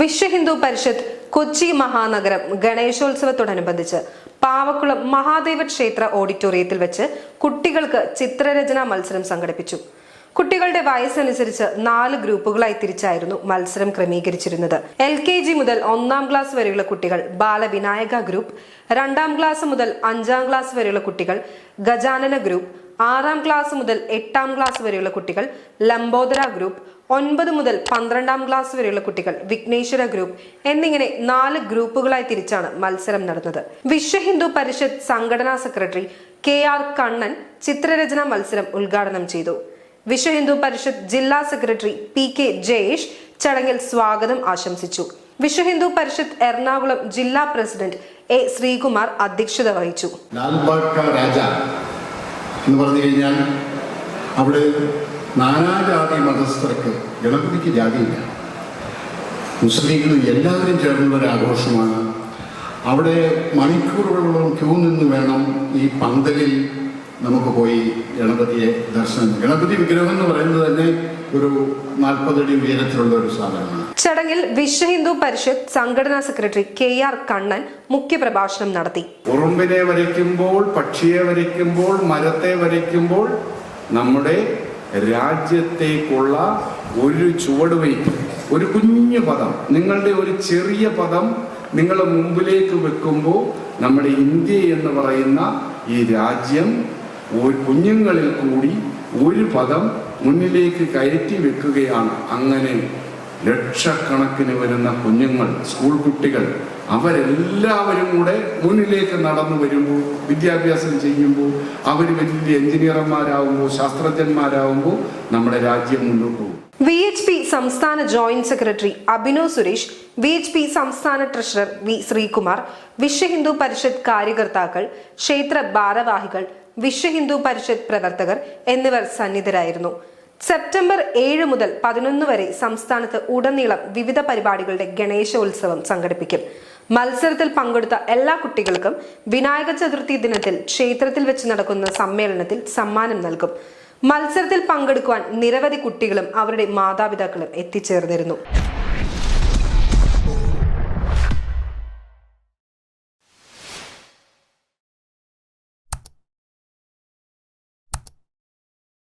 വിശ്വ ഹിന്ദു പരിഷത്ത് കൊച്ചി മഹാനഗരം ഗണേശോത്സവത്തോടനുബന്ധിച്ച് പാവക്കുളം മഹാദേവ ക്ഷേത്ര ഓഡിറ്റോറിയത്തിൽ വെച്ച് കുട്ടികൾക്ക് ചിത്രരചനാ മത്സരം സംഘടിപ്പിച്ചു. കുട്ടികളുടെ വയസ്സനുസരിച്ച് നാല് ഗ്രൂപ്പുകളായി തിരിച്ചായിരുന്നു മത്സരം ക്രമീകരിച്ചിരുന്നത്. എൽ കെ ജി മുതൽ ഒന്നാം ക്ലാസ് വരെയുള്ള കുട്ടികൾ ബാലവിനായക ഗ്രൂപ്പ് രണ്ടാം ക്ലാസ് മുതൽ അഞ്ചാം ക്ലാസ് വരെയുള്ള കുട്ടികൾ ഗജാനന ഗ്രൂപ്പ് ആറാം ക്ലാസ് മുതൽ എട്ടാം ക്ലാസ് വരെയുള്ള കുട്ടികൾ ലംബോദര ഗ്രൂപ്പ് ഒൻപത് മുതൽ പന്ത്രണ്ടാം ക്ലാസ് വരെയുള്ള കുട്ടികൾ വിഘ്നേശ്വര ഗ്രൂപ്പ് എന്നിങ്ങനെ നാല് ഗ്രൂപ്പുകളായി തിരിച്ചാണ് മത്സരം നടന്നത്. വിശ്വ ഹിന്ദു പരിഷത്ത് സംഘടനാ സെക്രട്ടറി കെ ആർ കണ്ണൻ ചിത്രരചനാ മത്സരം ഉദ്ഘാടനം ചെയ്തു. വിശ്വ ഹിന്ദു പരിഷത്ത് ജില്ലാ സെക്രട്ടറി പി കെ ജയേഷ് ചടങ്ങിൽ സ്വാഗതം ആശംസിച്ചു. വിശ്വ ഹിന്ദു പരിഷത്ത് എറണാകുളം ജില്ലാ പ്രസിഡന്റ് എ ശ്രീകുമാർ അധ്യക്ഷത വഹിച്ചു. എന്ന് പറഞ്ഞു കഴിഞ്ഞാൽ അവിടെ നാനാജാതി മതസ്ഥർക്ക് ഗണപതിക്ക് ജാതിയില്ല. മുസ്ലിങ്ങൾ എല്ലാവരും ചേർന്നുള്ള ആഘോഷമാണ്. അവിടെ മണിക്കൂറുകളോളം ക്യൂ നിന്ന് വേണം ഈ പന്തലിൽ നമുക്ക് പോയി ഗണപതിയെ ദർശനം ഗണപതി വിഗ്രഹം എന്ന് പറയുന്നത് തന്നെ ഒരു നാൽപ്പതടി ഉയരത്തിലുള്ള ഒരു സാധനമാണ്. ചടങ്ങിൽ വിശ്വ ഹിന്ദു പരിഷത്ത് സംഘടനാ സെക്രട്ടറി കെ ആർ കണ്ണൻ മുഖ്യപ്രഭാഷണം നടത്തി. ഉറുമ്പിനെ വരയ്ക്കുമ്പോൾ പക്ഷിയെ വരയ്ക്കുമ്പോൾ മരത്തെ വരയ്ക്കുമ്പോൾ നമ്മുടെ രാജ്യത്തേക്കുള്ള ഒരു ചുവടുവയ്പ് ഒരു കുഞ്ഞു പദം നിങ്ങളുടെ ഒരു ചെറിയ പദം നിങ്ങളുടെ മുമ്പിലേക്ക് വെക്കുമ്പോൾ നമ്മുടെ ഇന്ത്യ എന്ന് പറയുന്ന ഈ രാജ്യം ഒരു കുഞ്ഞുങ്ങളിൽ കൂടി ഒരു പദം മുന്നിലേക്ക് കയറ്റി വെക്കുകയാണ്. അങ്ങനെ ലക്ഷക്കണക്കിന് വരുന്ന കുഞ്ഞുങ്ങൾ സ്കൂൾ കുട്ടികൾ അവരെല്ലാവരും കൂടെ മുന്നിലേക്ക് നടന്നു വരുമ്പോൾ വിദ്യാഭ്യാസം ചെയ്യുമ്പോൾ അവർ വലിയ എഞ്ചിനീയർമാരാകുമ്പോൾ ശാസ്ത്രജ്ഞന്മാരാകുമ്പോൾ നമ്മുടെ രാജ്യം മുന്നോട്ട് പോകും. വി എച്ച് പി സംസ്ഥാന joint secretary Abhinav Suresh V H P സംസ്ഥാന ട്രഷറർ വി ശ്രീകുമാർ വിശ്വഹിന്ദു പരിഷത്ത് കാര്യകർത്താക്കൾ ക്ഷേത്ര ഭാരവാഹികൾ വിശ്വ ഹിന്ദു പരിഷത്ത് പ്രവർത്തകർ എന്നിവർ സന്നിധരായിരുന്നു. സെപ്റ്റംബർ ഏഴ് മുതൽ പതിനൊന്ന് വരെ സംസ്ഥാനത്ത് ഉടനീളം വിവിധ പരിപാടികളുടെ ഗണേശോത്സവം സംഘടിപ്പിക്കും. മത്സരത്തിൽ പങ്കെടുത്ത എല്ലാ കുട്ടികൾക്കും വിനായക ചതുർത്ഥി ദിനത്തിൽ ക്ഷേത്രത്തിൽ വെച്ച് നടക്കുന്ന സമ്മേളനത്തിൽ സമ്മാനം നൽകും. മത്സരത്തിൽ പങ്കെടുക്കുവാൻ നിരവധി കുട്ടികളും അവരുടെ മാതാപിതാക്കളും എത്തിച്ചേർന്നിരുന്നു.